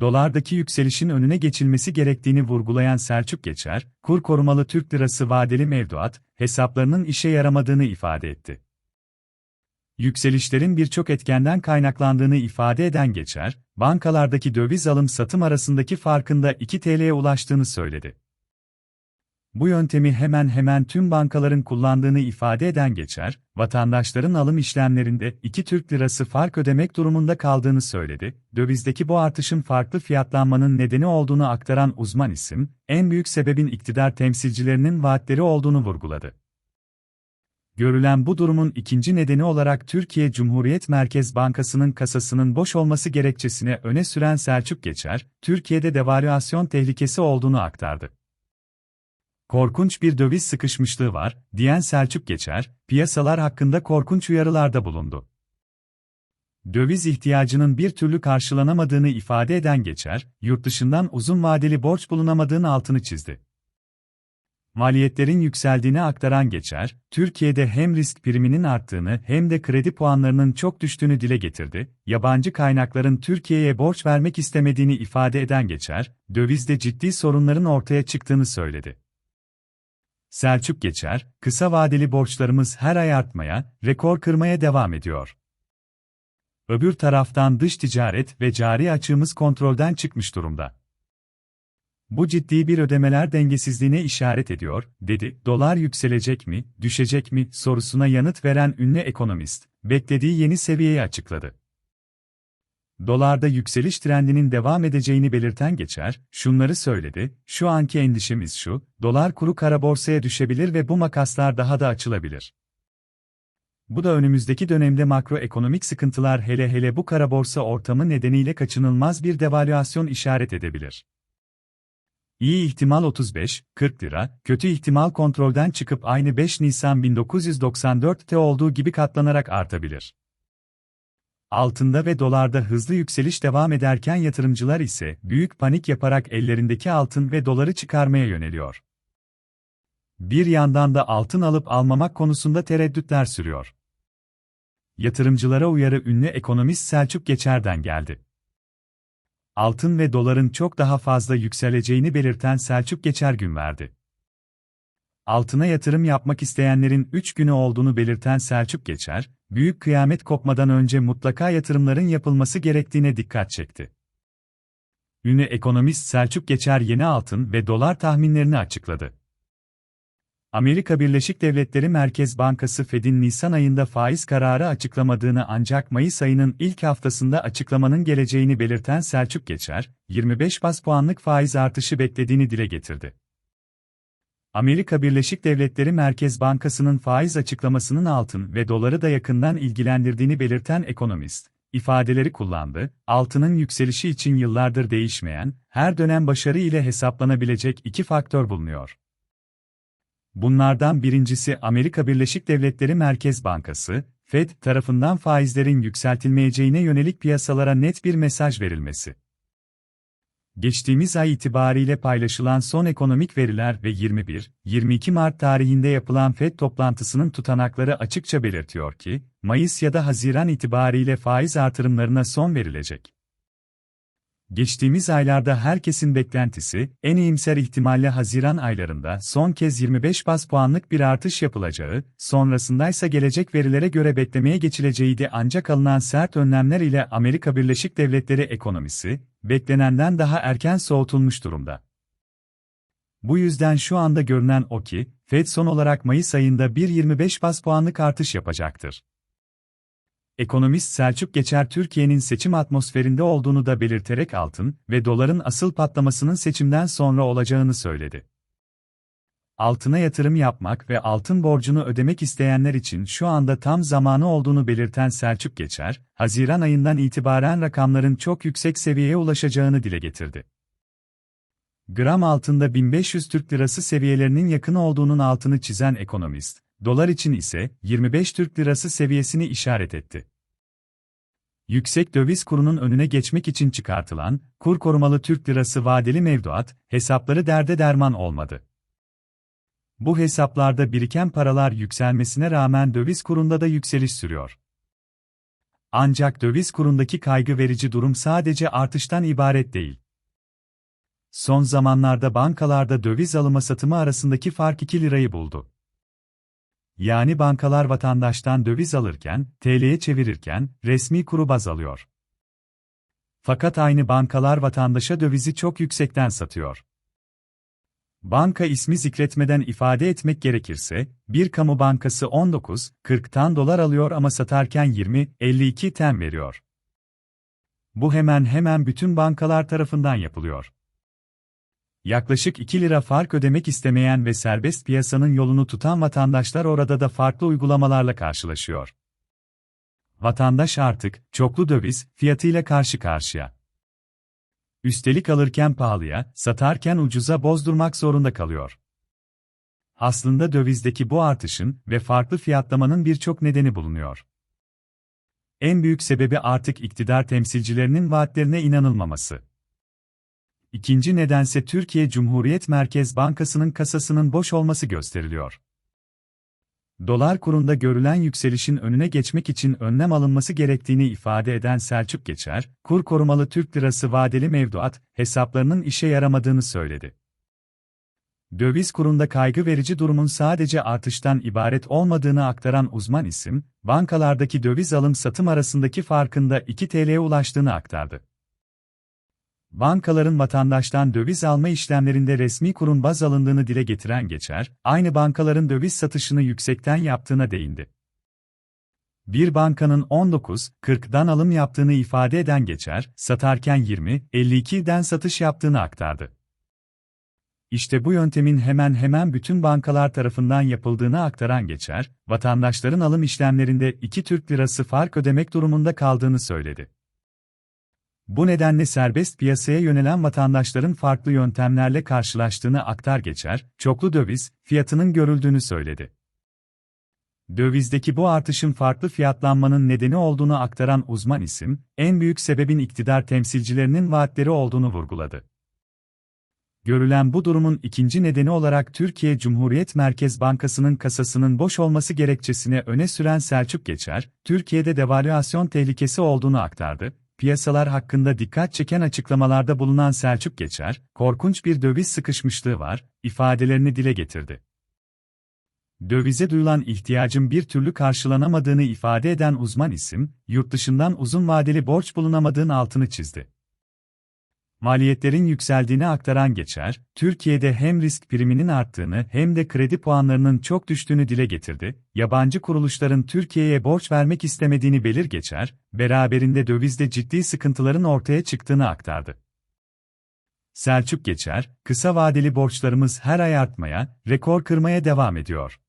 Dolardaki yükselişin önüne geçilmesi gerektiğini vurgulayan Selçuk Geçer, kur korumalı Türk lirası vadeli mevduat hesaplarının işe yaramadığını ifade etti. Yükselişlerin birçok etkenden kaynaklandığını ifade eden Geçer, bankalardaki döviz alım-satım arasındaki farkında 2 TL'ye ulaştığını söyledi. Bu yöntemi hemen hemen tüm bankaların kullandığını ifade eden Geçer, vatandaşların alım işlemlerinde 2 Türk lirası fark ödemek durumunda kaldığını söyledi. Dövizdeki bu artışın farklı fiyatlanmanın nedeni olduğunu aktaran uzman isim, en büyük sebebin iktidar temsilcilerinin vaatleri olduğunu vurguladı. Görülen bu durumun ikinci nedeni olarak Türkiye Cumhuriyet Merkez Bankası'nın kasasının boş olması gerekçesine öne süren Selçuk Geçer, Türkiye'de devalüasyon tehlikesi olduğunu aktardı. Korkunç bir döviz sıkışmışlığı var, diyen Selçuk Geçer, piyasalar hakkında korkunç uyarılarda bulundu. Döviz ihtiyacının bir türlü karşılanamadığını ifade eden Geçer, yurt dışından uzun vadeli borç bulunamadığını altını çizdi. Maliyetlerin yükseldiğini aktaran Geçer, Türkiye'de hem risk priminin arttığını hem de kredi puanlarının çok düştüğünü dile getirdi. Yabancı kaynakların Türkiye'ye borç vermek istemediğini ifade eden Geçer, dövizde ciddi sorunların ortaya çıktığını söyledi. Selçuk Geçer, kısa vadeli borçlarımız her ay artmaya, rekor kırmaya devam ediyor. Öbür taraftan dış ticaret ve cari açığımız kontrolden çıkmış durumda. Bu ciddi bir ödemeler dengesizliğine işaret ediyor, dedi. Dolar yükselecek mi, düşecek mi sorusuna yanıt veren ünlü ekonomist, beklediği yeni seviyeyi açıkladı. Dolarda yükseliş trendinin devam edeceğini belirten geçer, şunları söyledi, şu anki endişemiz şu, dolar kuru kara borsaya düşebilir ve bu makaslar daha da açılabilir. Bu da önümüzdeki dönemde makroekonomik sıkıntılar hele hele bu kara borsa ortamı nedeniyle kaçınılmaz bir devalüasyon işaret edebilir. İyi ihtimal 35, 40 lira, kötü ihtimal kontrolden çıkıp aynı 5 Nisan 1994'te olduğu gibi katlanarak artabilir. Altında ve dolarda hızlı yükseliş devam ederken yatırımcılar ise büyük panik yaparak ellerindeki altın ve doları çıkarmaya yöneliyor. Bir yandan da altın alıp almamak konusunda tereddütler sürüyor. Yatırımcılara uyarı ünlü ekonomist Selçuk Geçer'den geldi. Altın ve doların çok daha fazla yükseleceğini belirten Selçuk Geçer gün verdi. Altına yatırım yapmak isteyenlerin 3 günü olduğunu belirten Selçuk Geçer, büyük kıyamet kopmadan önce mutlaka yatırımların yapılması gerektiğine dikkat çekti. Ünlü ekonomist Selçuk Geçer yeni altın ve dolar tahminlerini açıkladı. Amerika Birleşik Devletleri Merkez Bankası Fed'in Nisan ayında faiz kararı açıklamadığını ancak Mayıs ayının ilk haftasında açıklamanın geleceğini belirten Selçuk Geçer, 25 bas puanlık faiz artışı beklediğini dile getirdi. Amerika Birleşik Devletleri Merkez Bankası'nın faiz açıklamasının altın ve doları da yakından ilgilendirdiğini belirten ekonomist, ifadeleri kullandı, altının yükselişi için yıllardır değişmeyen, her dönem başarı ile hesaplanabilecek iki faktör bulunuyor. Bunlardan birincisi Amerika Birleşik Devletleri Merkez Bankası, Fed tarafından faizlerin yükseltilmeyeceğine yönelik piyasalara net bir mesaj verilmesi. Geçtiğimiz ay itibariyle paylaşılan son ekonomik veriler ve 21-22 Mart tarihinde yapılan FED toplantısının tutanakları açıkça belirtiyor ki, Mayıs ya da Haziran itibariyle faiz artırımlarına son verilecek. Geçtiğimiz aylarda herkesin beklentisi, en iyimser ihtimalle Haziran aylarında son kez 25 bas puanlık bir artış yapılacağı, sonrasındaysa gelecek verilere göre beklemeye geçileceğiydi ancak alınan sert önlemler ile Amerika Birleşik Devletleri ekonomisi, beklenenden daha erken soğutulmuş durumda. Bu yüzden şu anda görünen o ki, Fed son olarak Mayıs ayında bir 25 bas puanlık artış yapacaktır. Ekonomist Selçuk Geçer Türkiye'nin seçim atmosferinde olduğunu da belirterek altın ve doların asıl patlamasının seçimden sonra olacağını söyledi. Altına yatırım yapmak ve altın borcunu ödemek isteyenler için şu anda tam zamanı olduğunu belirten Selçuk Geçer, Haziran ayından itibaren rakamların çok yüksek seviyeye ulaşacağını dile getirdi. Gram altında 1500 Türk Lirası seviyelerinin yakın olduğunun altını çizen ekonomist, dolar için ise 25 Türk Lirası seviyesini işaret etti. Yüksek döviz kurunun önüne geçmek için çıkartılan, kur korumalı Türk Lirası vadeli mevduat, hesapları derde derman olmadı. Bu hesaplarda biriken paralar yükselmesine rağmen döviz kurunda da yükseliş sürüyor. Ancak döviz kurundaki kaygı verici durum sadece artıştan ibaret değil. Son zamanlarda bankalarda döviz alımı satımı arasındaki fark 2 lirayı buldu. Yani bankalar vatandaştan döviz alırken, TL'ye çevirirken, resmi kuru baz alıyor. Fakat aynı bankalar vatandaşa dövizi çok yüksekten satıyor. Banka ismi zikretmeden ifade etmek gerekirse, bir kamu bankası 19-40'tan dolar alıyor ama satarken 20-52 ten veriyor. Bu hemen hemen bütün bankalar tarafından yapılıyor. Yaklaşık 2 lira fark ödemek istemeyen ve serbest piyasanın yolunu tutan vatandaşlar orada da farklı uygulamalarla karşılaşıyor. Vatandaş artık çoklu döviz fiyatıyla karşı karşıya. Üstelik alırken pahalıya, satarken ucuza bozdurmak zorunda kalıyor. Aslında dövizdeki bu artışın ve farklı fiyatlamanın birçok nedeni bulunuyor. En büyük sebebi artık iktidar temsilcilerinin vaatlerine inanılmaması. İkinci nedense Türkiye Cumhuriyet Merkez Bankası'nın kasasının boş olması gösteriliyor. Dolar kurunda görülen yükselişin önüne geçmek için önlem alınması gerektiğini ifade eden Selçuk Geçer, kur korumalı Türk lirası vadeli mevduat hesaplarının işe yaramadığını söyledi. Döviz kurunda kaygı verici durumun sadece artıştan ibaret olmadığını aktaran uzman isim, bankalardaki döviz alım satım arasındaki farkında 2 TL'ye ulaştığını aktardı. Bankaların vatandaştan döviz alma işlemlerinde resmi kurun baz alındığını dile getiren Geçer, aynı bankaların döviz satışını yüksekten yaptığına değindi. Bir bankanın 19-40'dan alım yaptığını ifade eden Geçer, satarken 20-52'den satış yaptığını aktardı. İşte bu yöntemin hemen hemen bütün bankalar tarafından yapıldığını aktaran Geçer, vatandaşların alım işlemlerinde 2 Türk lirası fark ödemek durumunda kaldığını söyledi. Bu nedenle serbest piyasaya yönelen vatandaşların farklı yöntemlerle karşılaştığını aktar geçer, çoklu döviz fiyatının görüldüğünü söyledi. Dövizdeki bu artışın farklı fiyatlanmanın nedeni olduğunu aktaran uzman isim, en büyük sebebin iktidar temsilcilerinin vaatleri olduğunu vurguladı. Görülen bu durumun ikinci nedeni olarak Türkiye Cumhuriyet Merkez Bankası'nın kasasının boş olması gerekçesine öne süren Selçuk Geçer, Türkiye'de devalüasyon tehlikesi olduğunu aktardı piyasalar hakkında dikkat çeken açıklamalarda bulunan Selçuk Geçer, korkunç bir döviz sıkışmışlığı var, ifadelerini dile getirdi. Dövize duyulan ihtiyacın bir türlü karşılanamadığını ifade eden uzman isim, yurt dışından uzun vadeli borç bulunamadığın altını çizdi maliyetlerin yükseldiğini aktaran geçer, Türkiye'de hem risk priminin arttığını hem de kredi puanlarının çok düştüğünü dile getirdi, yabancı kuruluşların Türkiye'ye borç vermek istemediğini belir geçer, beraberinde dövizde ciddi sıkıntıların ortaya çıktığını aktardı. Selçuk Geçer, kısa vadeli borçlarımız her ay artmaya, rekor kırmaya devam ediyor.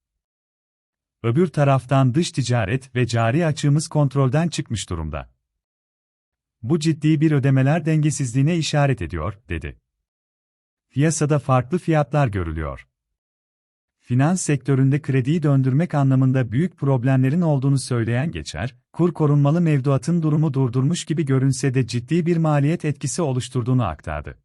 Öbür taraftan dış ticaret ve cari açığımız kontrolden çıkmış durumda. Bu ciddi bir ödemeler dengesizliğine işaret ediyor, dedi. Piyasada farklı fiyatlar görülüyor. Finans sektöründe krediyi döndürmek anlamında büyük problemlerin olduğunu söyleyen geçer, kur korunmalı mevduatın durumu durdurmuş gibi görünse de ciddi bir maliyet etkisi oluşturduğunu aktardı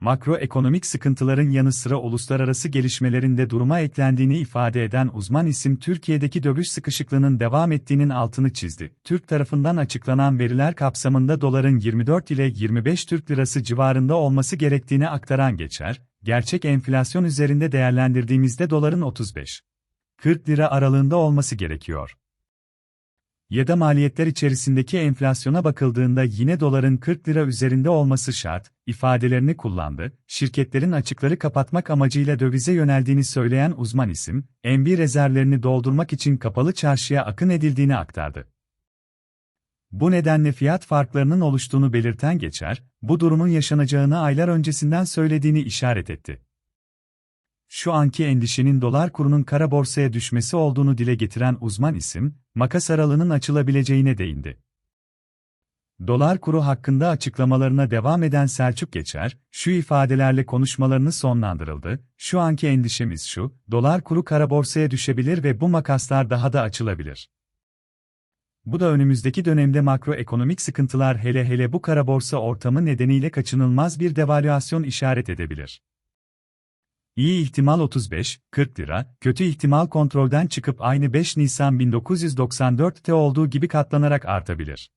makroekonomik sıkıntıların yanı sıra uluslararası gelişmelerin de duruma eklendiğini ifade eden uzman isim Türkiye'deki döviz sıkışıklığının devam ettiğinin altını çizdi. Türk tarafından açıklanan veriler kapsamında doların 24 ile 25 Türk lirası civarında olması gerektiğini aktaran geçer, gerçek enflasyon üzerinde değerlendirdiğimizde doların 35 40 lira aralığında olması gerekiyor ya da maliyetler içerisindeki enflasyona bakıldığında yine doların 40 lira üzerinde olması şart, ifadelerini kullandı, şirketlerin açıkları kapatmak amacıyla dövize yöneldiğini söyleyen uzman isim, MB rezervlerini doldurmak için kapalı çarşıya akın edildiğini aktardı. Bu nedenle fiyat farklarının oluştuğunu belirten geçer, bu durumun yaşanacağını aylar öncesinden söylediğini işaret etti şu anki endişenin dolar kurunun kara borsaya düşmesi olduğunu dile getiren uzman isim, makas aralığının açılabileceğine değindi. Dolar kuru hakkında açıklamalarına devam eden Selçuk Geçer, şu ifadelerle konuşmalarını sonlandırıldı, şu anki endişemiz şu, dolar kuru kara borsaya düşebilir ve bu makaslar daha da açılabilir. Bu da önümüzdeki dönemde makroekonomik sıkıntılar hele hele bu kara borsa ortamı nedeniyle kaçınılmaz bir devalüasyon işaret edebilir. İyi ihtimal 35-40 lira, kötü ihtimal kontrolden çıkıp aynı 5 Nisan 1994'te olduğu gibi katlanarak artabilir.